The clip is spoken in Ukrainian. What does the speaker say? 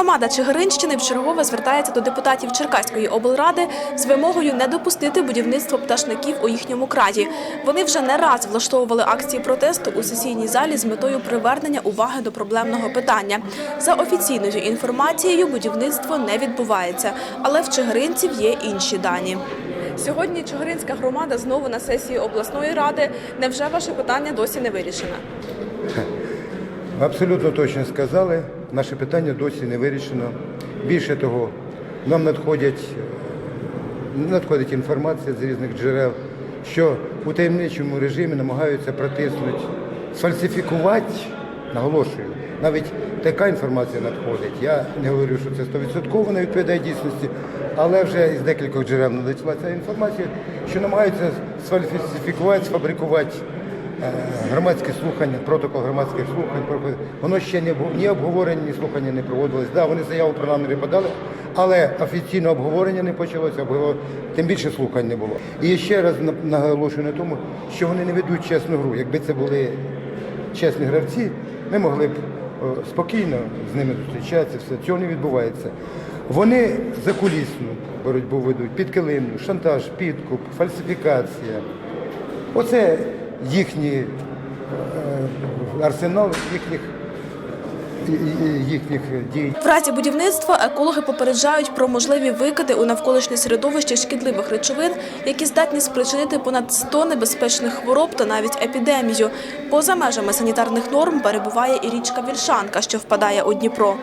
Громада Чигиринщини вчергове звертається до депутатів Черкаської облради з вимогою не допустити будівництво пташників у їхньому краї. Вони вже не раз влаштовували акції протесту у сесійній залі з метою привернення уваги до проблемного питання. За офіційною інформацією, будівництво не відбувається, але в Чигиринців є інші дані. Сьогодні Чигиринська громада знову на сесії обласної ради. Невже ваше питання досі не вирішено? Абсолютно точно сказали. Наше питання досі не вирішено. Більше того, нам надходять, надходить інформація з різних джерел, що у таємничому режимі намагаються протиснути, сфальсифікувати, наголошую, навіть така інформація надходить. Я не говорю, що це 100% не відповідає дійсності, але вже із декількох джерел надійшла ця інформація, що намагаються сфальсифікувати, сфабрикувати Е, громадські слухання, протокол громадських слухань, воно ще не ні обговорення, ні слухання не проводилось. Да, вони заяву про наміри подали, але офіційне обговорення не почалося, обговор- тим більше слухань не було. І ще раз наголошую на тому, що вони не ведуть чесну гру. Якби це були чесні гравці, ми могли б спокійно з ними зустрічатися, все цього не відбувається. Вони закулісну боротьбу ведуть, підкилимну, шантаж, підкуп, фальсифікація. Оце їхній е, арсенал їхніх, їхніх дій. Разі будівництва екологи попереджають про можливі викиди у навколишнє середовище шкідливих речовин, які здатні спричинити понад 100 небезпечних хвороб та навіть епідемію. Поза межами санітарних норм перебуває і річка Вільшанка, що впадає у Дніпро.